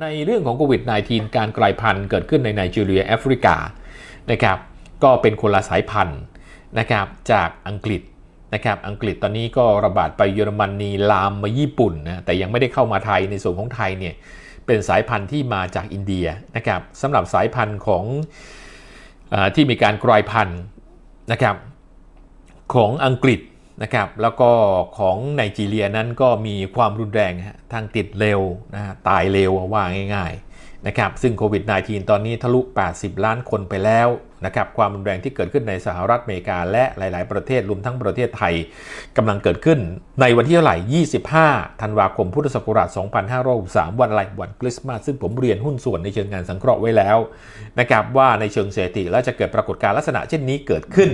ในเรื่องของโควิด -19 การกลายพันธุ์เกิดขึ้นในไนจีเรียแอฟริกานะครับก็เป็นคนละสายพันธุ์นะครับจากอังกฤษนะครับอังกฤษตอนนี้ก็ระบาดไปเยอรมนีลามมาญี่ปุ่นนะแต่ยังไม่ได้เข้ามาไทยในส่วนของไทยเนี่ยเป็นสายพันธุ์ที่มาจากอินเดียนะครับสำหรับสายพันธุ์ของอที่มีการกลายพันธุ์นะครับของอังกฤษ นะครับแล้วก็ของไนจีเรียนั้นก็มีความรุนแรงทางติดเร็วนะตายเร็วว่าง่ายๆนะครับซึ่งโควิด -19 ตอนนี้ทะลุ 80 ล้านคนไปแล้วนะครับความรุนแรงที่เกิดขึ้นในสหรัฐอเมริกา และหลาย ๆ ประเทศรวมทั้งประเทศไทยกำลังเกิดขึ้น ในวันที่เท่าไหร่ 25 ธันวาคม พุทธศักราช 2563 วันอะไรวันคริสต์มาสซึ่งผมเรียนหุ้นส่วนในเชิงงานสังเคราะห์ไว้แล้วนะครับว่าในเชิงเศรษฐกิจแล้วจะเกิดปรากฏการณ์ลักษณะเช่นนี้เกิดขึ้น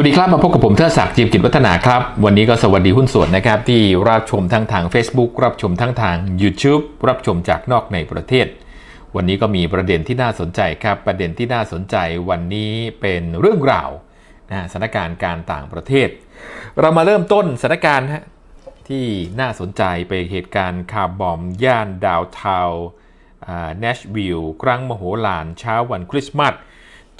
วัสดีครับมาพบกับผมเทอศักดิ์จิมกิจวัฒนาครับ วันนี้ก็สวัสดีหุ้นส่วนนะครับที่รับชมทั้งทาง Facebook รับชมทั้งทาง YouTube รับชมจากนอกในประเทศ วันนี้ก็มีประเด็นที่น่าสนใจครับ ประเด็นที่น่าสนใจวันนี้เป็นเรื่องราวนะสถานการณ์การต่างประเทศ เรามาเริ่มต้นสถานการณ์ที่น่าสนใจไปเหตุการณ์คาร์บอมย่านดาวเทาเนชวิลล์ครั้งมโหฬารเช้าวันคริสต์มาส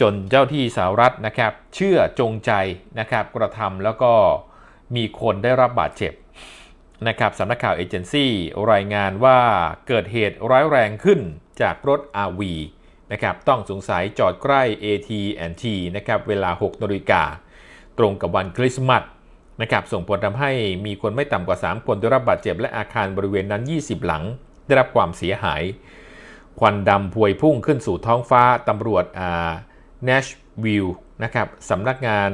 จนเจ้าที่สหรัฐนะครับ เชื่อจงใจนะครับกระทำแล้วก็มีคนได้รับบาดเจ็บนะครับสำนักข่าวเอเจนซี่รายงานว่าเกิดเหตุร้ายแรงขึ้นจากรถ RV นะครับต้องสงสัยจอดใกล้ AT&T นะครับเวลา 6นาฬิกาตรงกับวันคริสต์มาสนะครับส่งผลทำให้มีคนไม่ต่ำกว่า 3 คนได้รับบาดเจ็บและอาคารบริเวณนั้น 20 หลัง ได้รับความเสียหาย ควันดำพวยพุ่งขึ้นสู่ท้องฟ้าตำรวจอ่า n a s h v i l l e นะครับสำนักงาน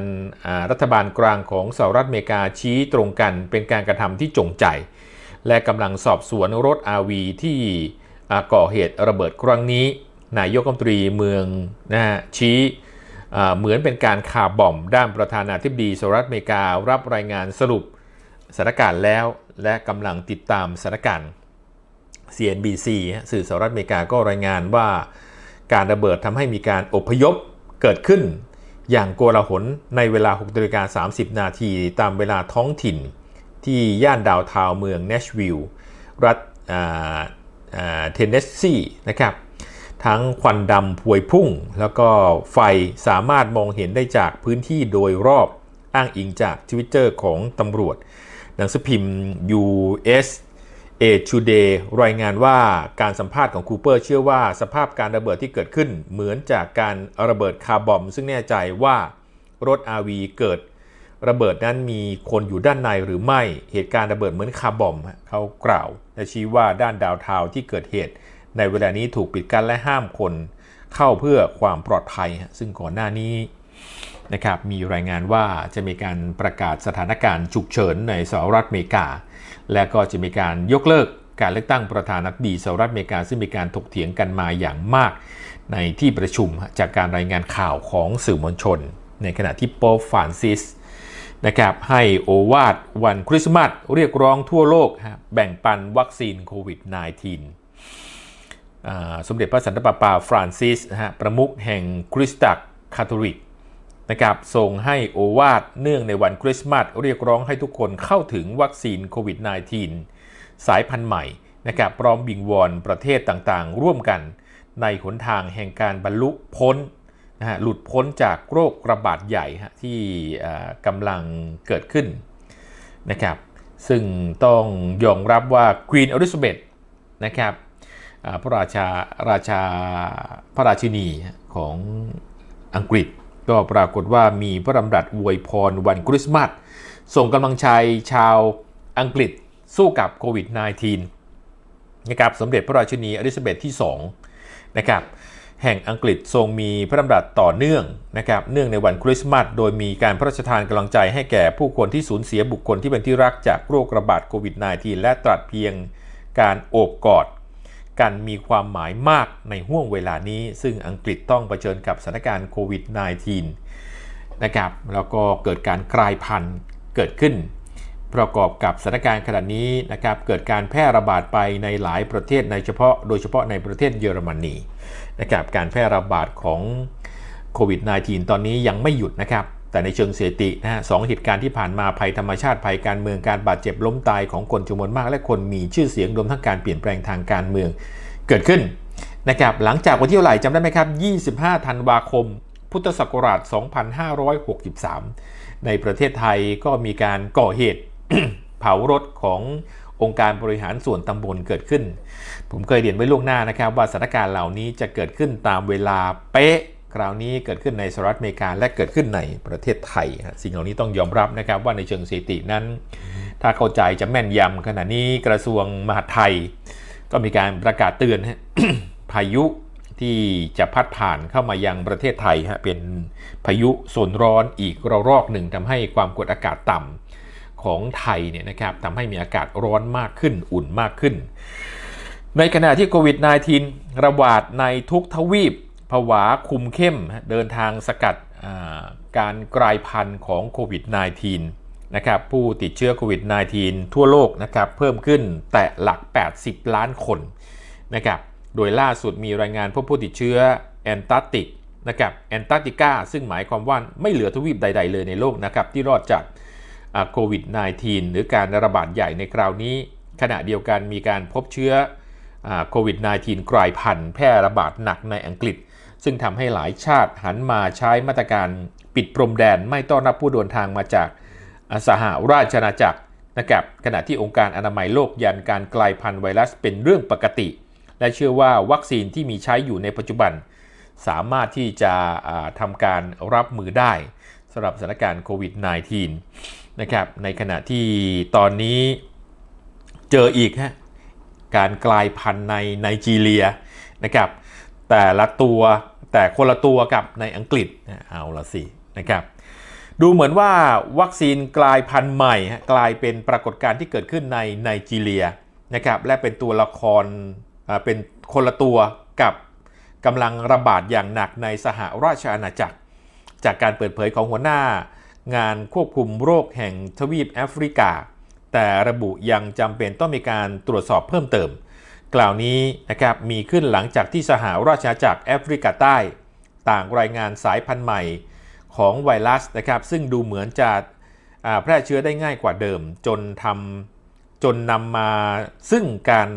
รัฐบาลกลางของสหรัฐอเมริกาชี้ตรงกันเป็นการกระทำที่จงใจ และกำลังสอบสวนรถ RV ที่ก่อเหตุระเบิดครั้งนี้ นายกรัฐมนตรีเมืองนะฮะชี้เหมือนเป็นการคาร์บอมด้านประธานาธิบดีสหรัฐอเมริการับรายงานสรุปสถานการณ์แล้วและกำลังติดตามสถานการณ์ CNBC สื่อสหรัฐอเมริกาก็รายงานว่าการระเบิดทำให้มีการอพยพ เกิดขึ้น อย่างโกลาหลในเวลา6นาฬิกา30 นาทีตามเวลาท้องถิ่น ที่ย่านดาวทาวเมืองเนชวิลล์รัฐเทนเนสซีนะครับทั้งควันดำพวยพุ่ง แล้วก็ไฟสามารถมองเห็นได้จากพื้นที่โดยรอบอ้างอิงจากทวิตเตอร์ของตำรวจ หนังสือพิมพ์ US เอชูเดย์รายงานว่าการสัมภาษณ์ของคูเปอร์เชื่อว่าสภาพการระเบิดที่เกิดขึ้นเหมือนจากการระเบิดคาร์บอม ซึ่งแน่ใจว่ารถ RV เกิดระเบิดนั้นมีคนอยู่ด้านในหรือไม่เหตุการณ์ระเบิดเหมือนคาร์บอมเขากล่าวและชี้ว่าด้านดาวเทาที่เกิดเหตุ ในเวลานี้ถูกปิดกั้นและห้ามคนเข้าเพื่อความปลอดภัย ซึ่งก่อนหน้านี้นะครับมีรายงานว่าจะมีการประกาศสถานการณ์ฉุกเฉินในสหรัฐอเมริกา และก็จะมีการยกเลิกการเลือกตั้งประธานาธิบดีสหรัฐอเมริกาซึ่งมีการถกเถียงกันมาอย่างมาก ในที่ประชุมจากการรายงานข่าวของสื่อมวลชน ในขณะที่โป๊ปฟรานซิสนะครับให้โอวาดวันคริสต์มาสเรียกร้องทั่วโลกแบ่งปันวัคซีนโควิด -19 สมเด็จพระสันตะปาปาฟรานซิสนะฮะประมุขแห่งคริสตจักรคาทอลิก นะครับส่งให้โอวาดเนื่องในวันคริสต์มาสเรียกร้องให้ทุกคนเข้าถึงวัคซีนโควิด -19 สายพันธุ์ใหม่นะครับพร้อมบิงวอนประเทศต่างๆ ร่วมกัน ในหนทางแห่งการบรรลุพ้นนะฮะหลุดพ้นจากโรคระบาดใหญ่ที่กำลังเกิดขึ้นนะครับซึ่งต้องยอมรับว่าควีนอลิซาเบธนะครับพระราชาราชาพระราชินีของอังกฤษ ก็ปรากฏว่ามีพระดำรัสอวยพรวันคริสต์มาสส่งกำลังใจชาวอังกฤษสู้กับโควิด -19 นะครับสมเด็จพระราชินีอลิซาเบธที่2นะครับแห่งอังกฤษทรงมีพระดำรัสต่อเนื่องนะครับเนื่องในวันคริสต์มาสโดยมีการพระราชทานกำลังใจให้แก่ผู้คนที่สูญเสียบุคคลที่เป็นที่รักจากโรคระบาดโควิด -19 และตรัสเพียงการโอบกอด กันมีความหมายมากในห่วงเวลานี้ ซึ่งอังกฤษต้องเผชิญกับสถานการณ์โควิด -19 นะครับแล้วก็เกิดการกลายพันธุ์เกิดขึ้น ประกอบกับสถานการณ์ขณะนี้นะครับเกิดการแพร่ระบาดไปในหลายประเทศในเฉพาะโดยเฉพาะในประเทศเยอรมนีนะครับการแพร่ระบาดของโควิด -19 ตอนนี้ยังไม่หยุดนะครับ แต่ในเชิงเศรษฐกินะฮะสองเหตุการณ์ที่ผ่านมาภัยธรรมชาติภัยการเมืองการบาดเจ็บล้มตายของคนจำนวนมาก และคนมีชื่อเสียงรวมทั้งการเปลี่ยนแปลงทางการเมืองเกิดขึ้นนะครับหลังจากวันที่เท่าไหร่จำได้ไหมครับ 25 ธันวาคม พุทธศักราช 2563 ในประเทศไทยก็มีการก่อเหตุเผารถขององค์การบริหารส่วนตำบลเกิดขึ้น ผมเคยเรียนไว้ล่วงหน้านะครับ ว่าสถานการณ์เหล่านี้จะเกิดขึ้นตามเวลาเป๊ะ คราวนี้เกิดขึ้นในสหรัฐอเมริกาและเกิดขึ้นในประเทศไทยฮะสิ่งเหล่านี้ต้องยอมรับนะครับว่าในเชิงสถิตินั้น ถ้าเข้าใจจะแม่นยำขณะนี้กระทรวงมหาดไทย ก็มีการประกาศเตือนฮะพายุที่จะพัดผ่านเข้ามายังประเทศไทยฮะเป็นพายุโซนร้อนอีกระลอกหนึ่งทำให้ความกดอากาศต่ำของไทยเนี่ยนะครับทำให้มีอากาศร้อนมากขึ้นอุ่นมากขึ้น ในขณะที่โควิด -19 ระบาดในทุกทวีปผ วาคุมเข้มเดินทางสกัดการกลายพันธุ์ของโควิด -19 นะครับผู้ติดเชื้อโควิด -19 ทั่วโลกนะครับเพิ่มขึ้นแต่หลัก 80 ล้านคนนะครับโดยล่าสุดมีรายงานพบผู้ติดเชื้อแอนตาร์กติกนะครับแอนตาร์กติกาซึ่งหมายความว่าไม่เหลือทวีปใด ๆ เลยในโลกนะครับที่รอดจากโควิด -19 หรือการระบาดใหญ่ในคราวนี้ ขณะเดียวกันมีการพบเชื้อโควิด -19 กลายพันธุ์แพร่ระบาดหนักในอังกฤษ ซึ่งทำให้หลายชาติหันมาใช้มาตรการปิดพรมแดนไม่ต้อนรับผู้เดินทางมาจากสหราชอาณาจักรนะครับขณะที่องค์การอนามัยโลกยันการกลายพันธุ์ไวรัสเป็นเรื่องปกติ และเชื่อว่าวัคซีนที่มีใช้อยู่ในปัจจุบัน สามารถที่จะทำการรับมือได้สำหรับสถานการณ์โควิด -19 นะครับในขณะที่ตอนนี้เจออีกฮะการกลายพันธุ์ในไนจีเรียนะครับแต่ละตัว แต่คนละตัวกับในอังกฤษเอาละสินะครับดูเหมือนว่าวัคซีนกลายพันธุ์ใหม่กลายเป็นปรากฏการณ์ที่เกิดขึ้นในไนจีเรียนะครับและเป็นตัวละครเป็นคนละตัวกับกำลังระบาดอย่างหนักในสหราชอาณาจักร จากการเปิดเผยของหัวหน้างานควบคุมโรคแห่งทวีปแอฟริกา แต่ระบุยังจำเป็นต้องมีการตรวจสอบเพิ่มเติม กล่าวนี้นะครับมีขึ้นหลังจากที่สหราชอาณาจักรแอฟริกาใต้ ต่างรายงานสายพันธุ์ใหม่ของไวรัสนะครับซึ่งดูเหมือนจะแพร่เชื้อได้ง่ายกว่าเดิม จนทำจนนำมาซึ่งการ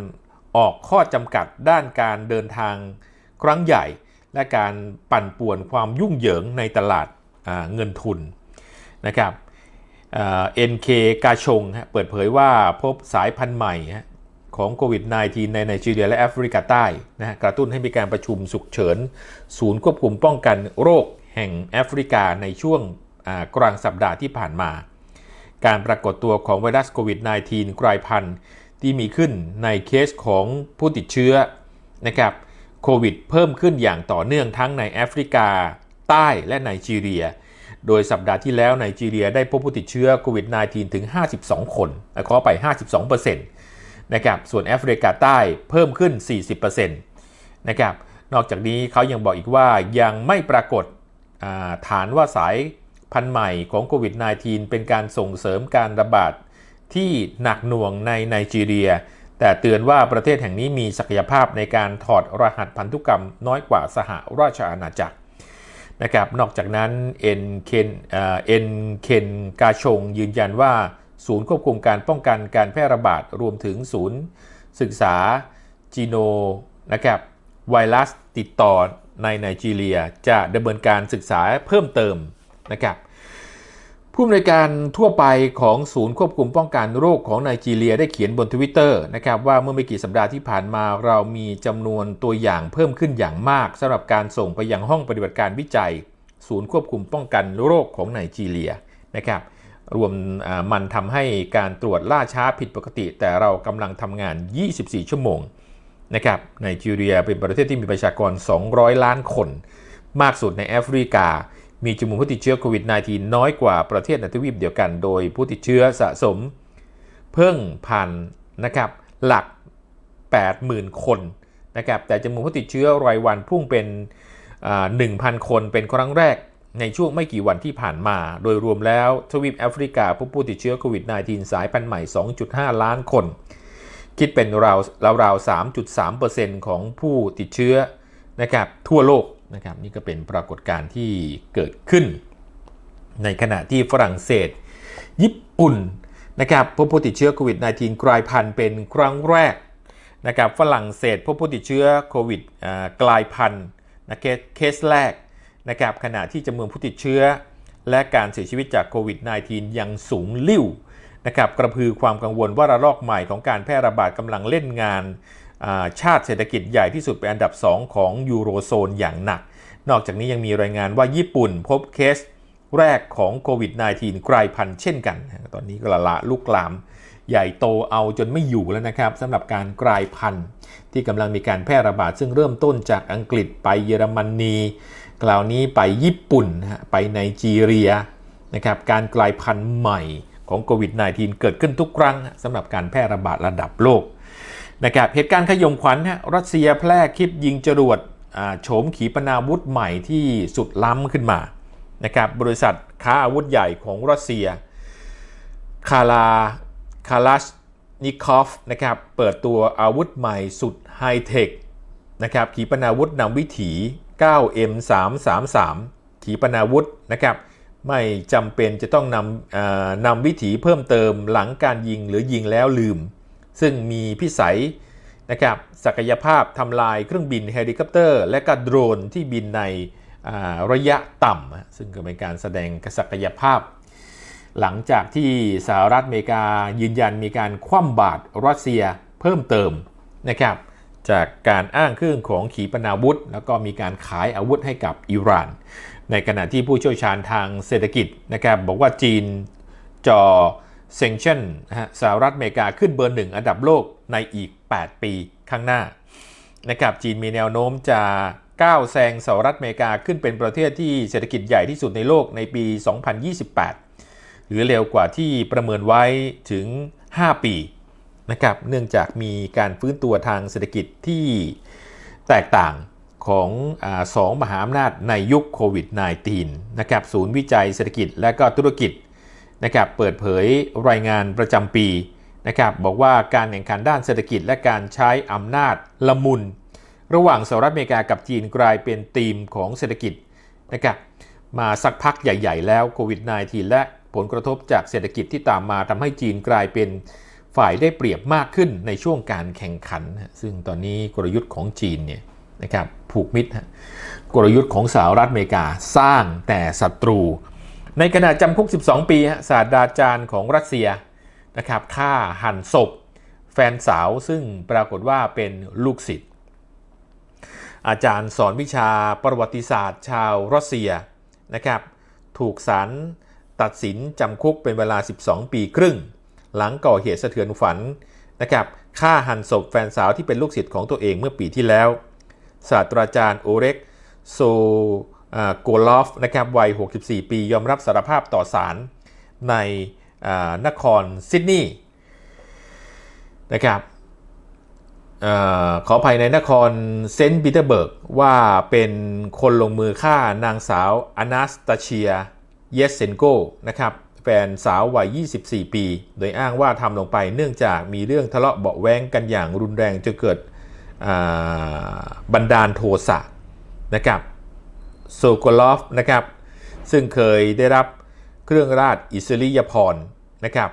ออกข้อจำกัดด้านการเดินทางครั้งใหญ่ และการปั่นป่วนความยุ่งเหยิงในตลาดเงินทุนนะครับเอ็นเคกาชงเปิดเผยว่าพบสายพันธุ์ใหม่ ของโควิด -19 ในไนจีเรียและแอฟริกาใต้นะกระตุ้นให้มีการประชุมสุกเฉิน ศูนย์ควบคุมป้องกันโรคแห่งแอฟริกาในช่วงกลางสัปดาห์ที่ผ่านมา การปรากฏตัวของไวรัสโควิด -19 กลายพันธุ์ที่มีขึ้นในเคสของผู้ติดเชื้อนะครับโควิดเพิ่มขึ้นอย่างต่อเนื่องทั้งในแอฟริกาใต้และไนจีเรีย โดยสัปดาห์ที่แล้วไนจีเรียได้พบผู้ติดเชื้อโควิด -19 ถึง 52 คนขอไป 52% นะครับส่วนแอฟริกาใต้เพิ่มขึ้น 40%นะครับนอกจากนี้เขายังบอกอีกว่ายังไม่ปรากฏฐานว่าสายพันธุ์ใหม่ของโควิด -19 เป็นการส่งเสริมการระบาดที่หนักหน่วงในไนจีเรีย แต่เตือนว่าประเทศแห่งนี้มีศักยภาพในการถอดรหัสพันธุกรรมน้อยกว่าสหราชอาณาจักรนะครับนอกจากนั้นเอ็นเคนเอ็นเคนกาชงยืนยันว่า ศูนย์ควบคุมการป้องกันการแพร่ระบาดรวมถึงศูนย์ศึกษาจีโนนะครับไวรัสติดต่อในไนจีเรียจะดำเนินการศึกษาเพิ่มเติมนะครับผู้อำนวยการทั่วไปของศูนย์ควบคุมป้องกันโรคของไนจีเรียได้เขียนบนทวิตเตอร์นะครับว่าเมื่อไม่กี่สัปดาห์ที่ผ่านมาเรามีจำนวนตัวอย่างเพิ่มขึ้นอย่างมากสำหรับการส่งไปยังห้องปฏิบัติการวิจัย ศูนย์ควบคุมป้องกันโรคของไนจีเรียนะครับ รวมมันทำให้การตรวจล่าช้าผิดปกติ แต่เรากำลังทำงาน 24 ชั่วโมงนะครับไนจีเรียเป็นประเทศที่มีประชากร 200 ล้านคน มากสุดในแอฟริกา มีจำนวนผู้ติดเชื้อโควิด -19 น้อยกว่าประเทศในทวีปเดียวกัน โดยผู้ติดเชื้อสะสม เพิ่งผ่านนะครับหลัก 80,000 คนนะครับแต่จำนวนผู้ติดเชื้อรายวันพุ่งเป็น 1,000 คนเป็นครั้งแรก ในช่วงไม่กี่วันที่ผ่านมา โดยรวมแล้วทวีปแอฟริกาพบผู้ติดเชื้อโควิด -19 สายพันธุ์ใหม่ 2.5 ล้านคน คิดเป็นราวราว3.3%ของผู้ติดเชื้อนะครับทั่วโลกนะครับนี่ก็เป็นปรากฏการณ์ที่เกิดขึ้น ในขณะที่ฝรั่งเศส ญี่ปุ่นนะครับพบผู้ติดเชื้อโควิด -19 กลายพันธุ์เป็นครั้งแรกนะครับฝรั่งเศสพบผู้ติดเชื้อโควิดกลายพันธุ์นะเคสแรก นะครับขณะที่จำนวนผู้ติดเชื้อ และการเสียชีวิตจากโควิด -19 ยังสูงลิ่วนะครับกระพือความกังวลว่าระลอกใหม่ของการแพร่ระบาดกำลังเล่นงานชาติเศรษฐกิจใหญ่ที่สุดเป็นอันดับ 2 ของยูโรโซนอย่างหนัก นอกจากนี้ยังมีรายงานว่าญี่ปุ่นพบเคสแรกของโควิด -19 กลายพันธุ์เช่นกัน ตอนนี้ก็ละละลุกลาม ใหญ่โตเอาจนไม่อยู่แล้วนะครับสำหรับการกลายพันธุ์ที่กำลังมีการแพร่ระบาดซึ่งเริ่มต้นจากอังกฤษไปเยอรมนี คราวนี้ไปญี่ปุ่นไปไนจีเรียนะครับการกลายพันธุ์ใหม่ของโควิด -19 เกิดขึ้นทุกครั้งสำหรับการแพร่ระบาดระดับโลกนะครับเหตุการณ์ขยมขวัญรัสเซียแพร่คลิปยิงจรวดโฉมขีปนาวุธใหม่ที่สุดล้ำขึ้นมานะครับบริษัทค้าอาวุธใหญ่ของรัสเซียคาลาคาลาชนิคอฟนะครับเปิดตัวอาวุธใหม่สุดไฮเทคนะครับขีปนาวุธนำวิถี 9M333 ขีปนาวุธนะครับ ไม่จำเป็นจะต้องนำนำวิถีเพิ่มเติมหลังการยิงหรือยิงแล้วลืม ซึ่งมีพิสัยนะครับศักยภาพทำลายเครื่องบินเฮลิคอปเตอร์ และก็โดรนที่บินในระยะต่ำซึ่งก็เป็นการแสดงศักยภาพ หลังจากที่สหรัฐอเมริกายืนยันมีการคว่ำบาตรรัสเซียเพิ่มเติมนะครับ จากการอ้างเครื่องของขีปนาวุธ แล้วก็มีการขายอาวุธให้กับอิหร่าน ในขณะที่ผู้เชี่ยวชาญทางเศรษฐกิจนะครับบอกว่าจีนจอเซงชันสหรัฐอเมริกาขึ้นเบอร์หนึ่งอันดับโลกในอีก 8 ปีข้างหน้านะครับจีนมีแนวโน้มจะก้าวแซงสหรัฐอเมริกาขึ้นเป็นประเทศที่เศรษฐกิจใหญ่ที่สุดในโลกในปี 2028 หรือเร็วกว่าที่ประเมินไว้ถึง 5 ปี นะครับ เนื่องจากมีการฟื้นตัวทางเศรษฐกิจที่แตกต่างของอสองมหาอำนาจในยุคโควิด -19 นะครับ ศูนย์วิจัยเศรษฐกิจและก็ธุรกิจนะครับเปิดเผยรายงานประจำปีนะครับบอกว่าการแข่งขันด้านเศรษฐกิจและการใช้อำนาจละมุน ระหว่างสหรัฐอเมริกากับจีนกลายเป็นธีมของเศรษฐกิจนะครับมาสักพักใหญ่ ๆ แล้วโควิด -19 และผลกระทบจากเศรษฐกิจที่ตามมาทำให้จีนกลายเป็น ฝ่ายได้เปรียบมากขึ้นในช่วงการแข่งขัน ซึ่งตอนนี้กลยุทธ์ของจีนเนี่ยนะครับผูกมิตรกลยุทธ์ของสหรัฐอเมริกาสร้างแต่ศัตรู ในขณะจำคุก 12 ปีศาสตราจารย์ของรัสเซียนะครับฆ่าหันศพ แฟนสาวซึ่งปรากฏว่าเป็นลูกศิษย์อาจารย์สอนวิชาประวัติศาสตร์ชาวรัสเซียนะครับถูกศาลตัดสินจำคุกเป็นเวลา 12 ปีครึ่ง หลังก่อเหตุสะเทือนฝันนะครับฆ่าหันศพแฟนสาวที่เป็นลูกศิษย์ของตัวเองเมื่อปีที่แล้ว ศาสตราจารย์โอเร็กโซโกลอฟนะครับวัย 64 ปี ยอมรับสารภาพต่อศาลในนครซิดนีย์นะครับขออภัยในนครเซนต์ปีเตอร์เบิร์กว่าเป็นคนลงมือฆ่านางสาวอนาสตาเชีย เยสเซนโกนะครับ ฟนสาววัย 24 ปี โดยอ้างว่าทำลงไปเนื่องจากมีเรื่องทะเลาะเบาแว้งกันอย่างรุนแรงจนเกิดบันดาลโทสะนะครับโซโกลอฟนะครับ ซึ่งเคยได้รับเครื่องราชอิสริยพรนะครับ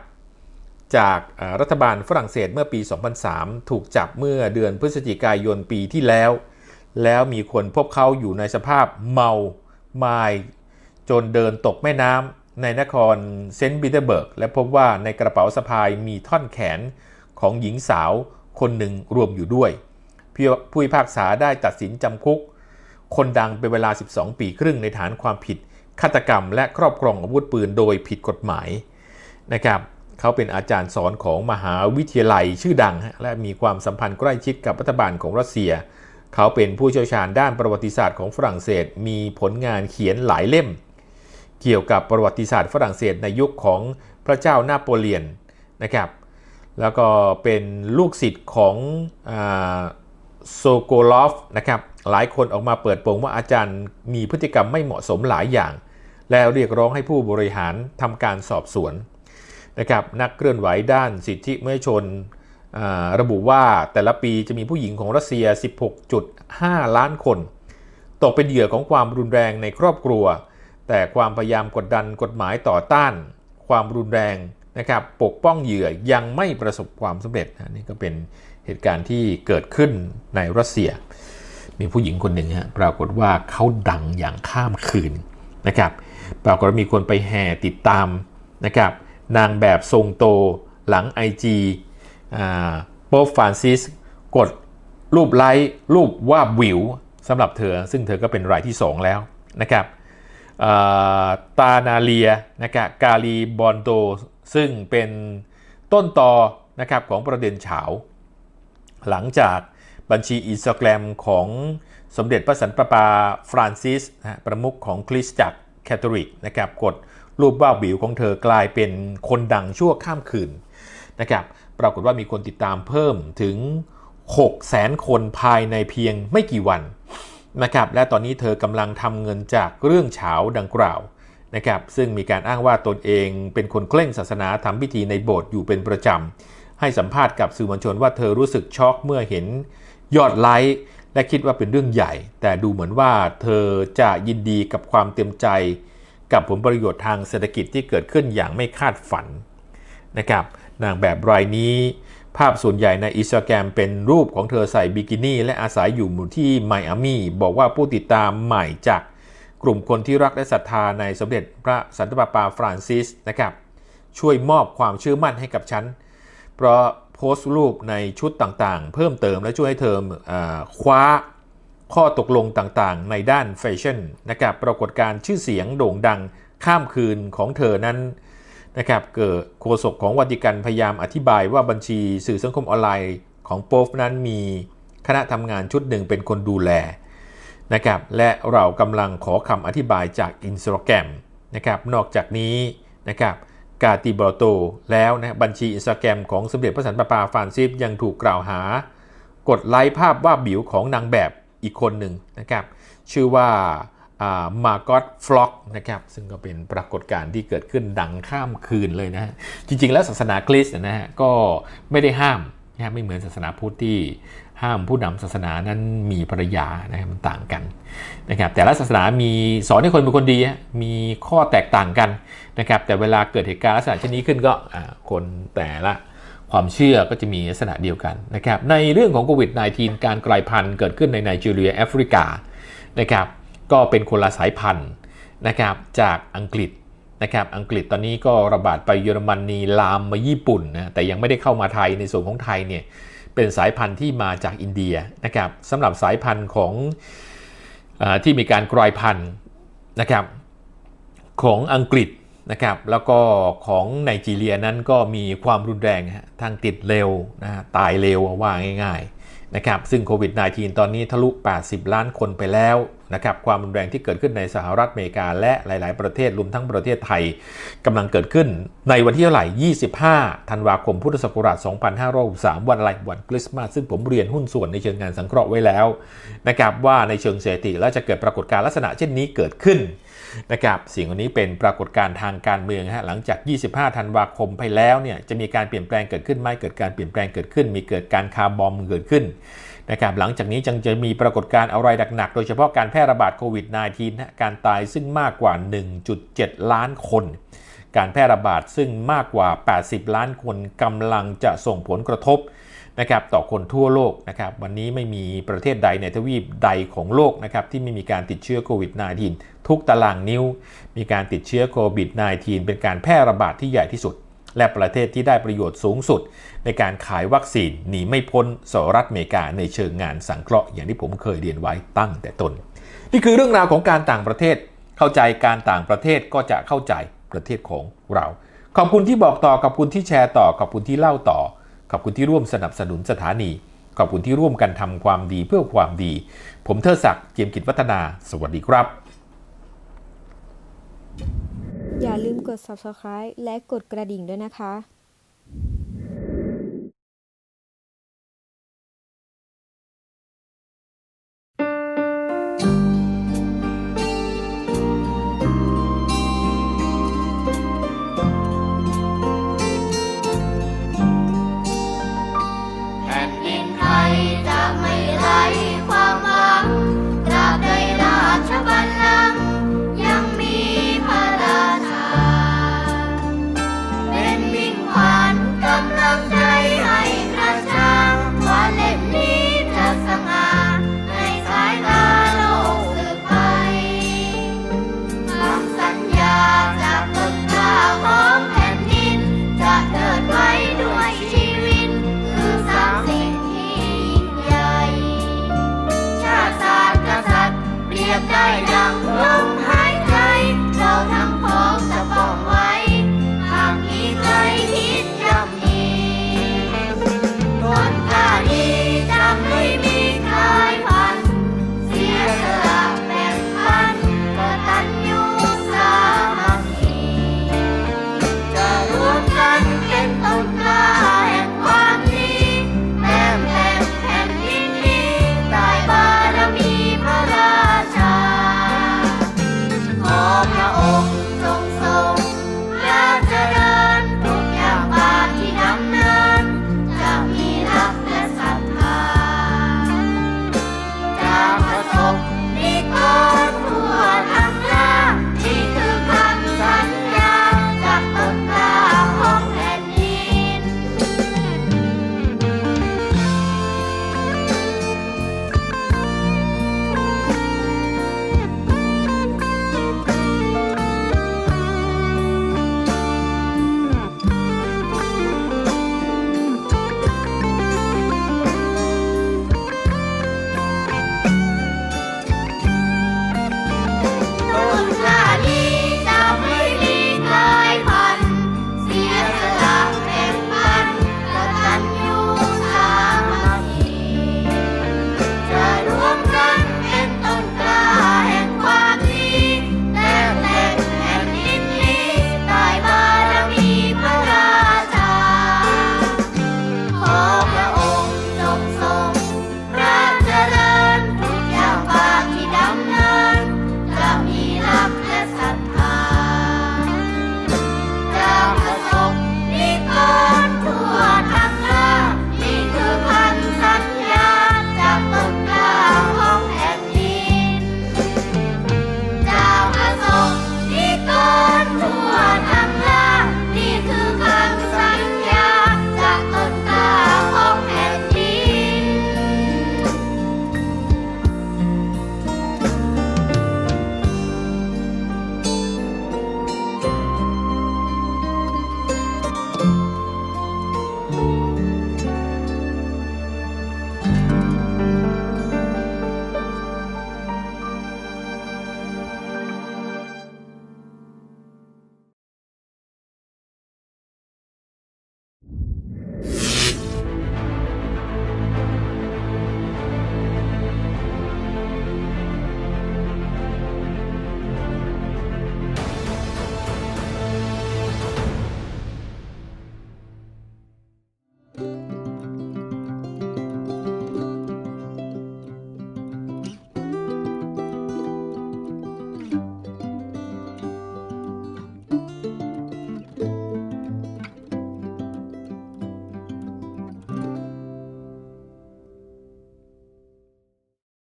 จากรัฐบาลฝรั่งเศสเมื่อปี 2003 ถูกจับเมื่อเดือนพฤศจิกายนปีที่แล้ว แล้วมีคนพบเขาอยู่ในสภาพเมาไมายจนเดินตกแม่น้ำ ในนครเซนต์ปีเตอร์เบิร์ก และพบว่าในกระเป๋าสะพายมีท่อนแขนของหญิงสาวคนหนึ่งรวมอยู่ด้วย ผู้พิพากษาได้ตัดสินจำคุก คนดังเป็นเวลา 12 ปีครึ่งในฐานความผิดฆาตกรรม และครอบครองอาวุธปืนโดยผิดกฎหมายนะครับเขาเป็นอาจารย์สอนของมหาวิทยาลัยชื่อดัง และมีความสัมพันธ์ใกล้ชิดกับรัฐบาลของรัสเซีย เขาเป็นผู้เชี่ยวชาญด้านประวัติศาสตร์ของฝรั่งเศส มีผลงานเขียนหลายเล่ม เกี่ยวกับประวัติศาสตร์ฝรั่งเศสในยุคของพระเจ้านาโปเลียนนะครับ แล้วก็เป็นลูกศิษย์ของโซโกลอฟนะครับ หลายคนออกมาเปิดโปงว่าอาจารย์มีพฤติกรรมไม่เหมาะสมหลายอย่าง แล้วเรียกร้องให้ผู้บริหารทำการสอบสวนนะครับ นักเคลื่อนไหวด้านสิทธิมนุษยชนระบุว่าแต่ละปีจะมีผู้หญิงของรัสเซีย 16.5 ล้านคน ตกเป็นเหยื่อของความรุนแรงในครอบครัว แต่ความพยายามกดดันกฎหมายต่อต้าน ความรุนแรงนะครับปกป้องเหยื่อยังไม่ประสบความสำเร็จนะนี่ก็เป็นเหตุการณ์ที่เกิดขึ้นในรัสเซีย มีผู้หญิงคนหนึ่งฮะปรากฏว่าเขาดังอย่างข้ามคืนนะครับปรากฏว่ามีคนไปแห่ติดตามนะครับนางแบบทรงโตหลัง IG อ่าโป๊ปฟรานซิสกดรูปไลค์รูปว่าบวิวสำหรับเธอ ซึ่งเธอก็เป็นรายที่ 2 แล้วนะครับ ตานาเลียนะครับกาลีบอนโดซึ่งเป็นต้นตอนะครับของประเด็นเฉาหลังจากบัญชีอินสตาแกรมของสมเด็จพระสันตะปาฟรานซิสนะประมุขของคริสตจักรแคทอลิกนะครับกดรูปว่าบวิวของเธอกลายเป็นคนดังชั่วข้ามคืนนะครับปรากฏว่ามีคนติดตามเพิ่มถึง 6 0แสนคนภายในเพียงไม่กี่วัน นะครับและตอนนี้เธอกำลังทำเงินจากเรื่องเฉาดังกล่าวนะครับซึ่งมีการอ้างว่าตนเองเป็นคนเคร่งศาสนาทำพิธีในโบสถ์อยู่เป็นประจำ ให้สัมภาษณ์กับสื่อมวลชนว่าเธอรู้สึกช็อกเมื่อเห็นยอดไลค์และคิดว่าเป็นเรื่องใหญ่ แต่ดูเหมือนว่าเธอจะยินดีกับความเต็มใจ กับผลประโยชน์ทางเศรษฐกิจที่เกิดขึ้นอย่างไม่คาดฝันนะครับนางแบบรายนี้ ภาพส่วนใหญ่ในอินสตาแกรมเป็นรูปของเธอใส่บิกินี่ และอาศัยอยู่หมู่ที่ไมอามีบอกว่าผู้ติดตามใหม่จากกลุ่มคนที่รักและศรัทธาในสมเด็จพระสันตะปาปาฟรานซิสนะครับ ช่วยมอบความเชื่อมั่นให้กับฉัน เพราะโพสต์รูปในชุดต่างๆ เพิ่มเติมและช่วยให้เธออคว้าข้อตกลงต่างๆ ในด้านแฟชั่นนะครับปรากฏการ์ชื่อเสียงโด่งดังข้ามคืนของเธอนั้น นะครับเกิดโฆษกของวัติกันพยายามอธิบายว่าบัญชีสื่อสังคมออนไลน์ของโป๊ฟนั้นมีคณะทำงานชุดหนึ่งเป็นคนดูแลนะครับและเรากำลังขอคำอธิบายจากอินสตาแกรมนะครับนอกจากนี้นะครับกาติบรโตแล้วนะบัญชีอินสตาแกรมของสมเด็จพระสันตะปาฟานซิสยังถูกกล่าวหา กดไลค์ภาพว่าบิวของนางแบบอีกคนหนึ่งนะครับชื่อว่า มาร์กอตฟล็อกนะครับซึ่งก็เป็นปรากฏการณ์ที่เกิดขึ้นดังข้ามคืนเลยนะฮะจริง ๆ แล้วศาสนาคริสต์นะฮะก็ไม่ได้ห้ามนะไม่เหมือนศาสนาพุทธที่ห้ามผู้นำศาสนานั้นมีภรรยานะมันต่างกันนะครับแต่ละศาสนามีสอนให้คนเป็นคนดี มีข้อแตกต่างกันนะครับแต่เวลาเกิดเหตุการณ์ลักษณะเช่นนี้ขึ้นก็คนแต่ละความเชื่อก็จะมีลักษณะเดียวกันนะครับในเรื่องของโควิด -19 การกลายพันธุ์เกิดขึ้นในไนจีเรียแอฟริกานะครับ ก็เป็นคนละสายพันธุ์นะครับจากอังกฤษนะครับอังกฤษตอนนี้ก็ระบาดไปเยอรมนีลามมาญี่ปุ่นนะแต่ยังไม่ได้เข้ามาไทยในส่วนของไทยเนี่ยเป็นสายพันธุ์ที่มาจากอินเดียนะครับสำหรับสายพันธุ์ของอที่มีการกลายพันธุ์นะครับของอังกฤษนะครับแล้วก็ของไนจีเรียนั้นก็มีความรุนแรงฮะทางติดเร็วนะฮะตายเร็วว่าง่ายๆนะครับซึ่งโควิด -19 ตอนนี้ทะลุ 80 ล้านคนไปแล้ว นะครับความรุนแรงที่เกิดขึ้นในสหรัฐอเมริกา และหลาย ๆ ประเทศรวมทั้งประเทศไทยกำลังเกิดขึ้นในวันที่เท่าไหร่ 25 ธันวาคมพุทธศักราช 2563 วันอะไรวันคริสต์มาสซึ่งผมเรียนหุ้นส่วนในเชิงงานสังเคราะห์ไว้แล้วนะครับว่าในเชิงเศรษฐกิจแล้วจะเกิดปรากฏการณ์ลักษณะเช่นนี้เกิดขึ้นนะครับสิ่งนี้เป็นปรากฏการณ์ทางการเมืองฮะหลังจาก 25 ธันวาคมไปแล้วเนี่ยจะมีการเปลี่ยนแปลงเกิดขึ้นไหมเกิดการเปลี่ยนแปลงเกิดขึ้น มีเกิดการคาร์บอมเกิดขึ้น นะครับหลังจากนี้จึงจะมีปรากฏการณ์อะไรหนักๆโดยเฉพาะการแพร่ระบาดโควิด -19 นะการตายซึ่งมากกว่า 1.7 ล้านคน การแพร่ระบาดซึ่งมากกว่า 80 ล้านคนกำลังจะส่งผลกระทบนะครับต่อคนทั่วโลกนะครับวันนี้ไม่มีประเทศใดในทวีปใดของโลกนะครับที่ไม่มีการติดเชื้อโควิด -19 ทุกตารางนิ้ว มีการติดเชื้อโควิด -19 เป็นการแพร่ระบาดที่ใหญ่ที่สุด และประเทศที่ได้ประโยชน์สูงสุด ในการขายวัคซีนหนีไม่พ้นสหรัฐอเมริกาในเชิงงานสังเคราะห์อย่างที่ผมเคยเรียนไว้ตั้งแต่ต้น นี่คือเรื่องราวของการต่างประเทศ เข้าใจการต่างประเทศก็จะเข้าใจประเทศของเรา ขอบคุณที่บอกต่อขอบคุณที่แชร์ต่อขอบคุณที่เล่าต่อ ขอบคุณที่ร่วมสนับสนุนสถานี ขอบคุณที่ร่วมกันทำความดีเพื่อความดี ผมเทอศักดิ์เจียมกิจวัฒนา สวัสดีครับ อย่าลืมกด subscribe และกดกระดิ่งด้วยนะคะ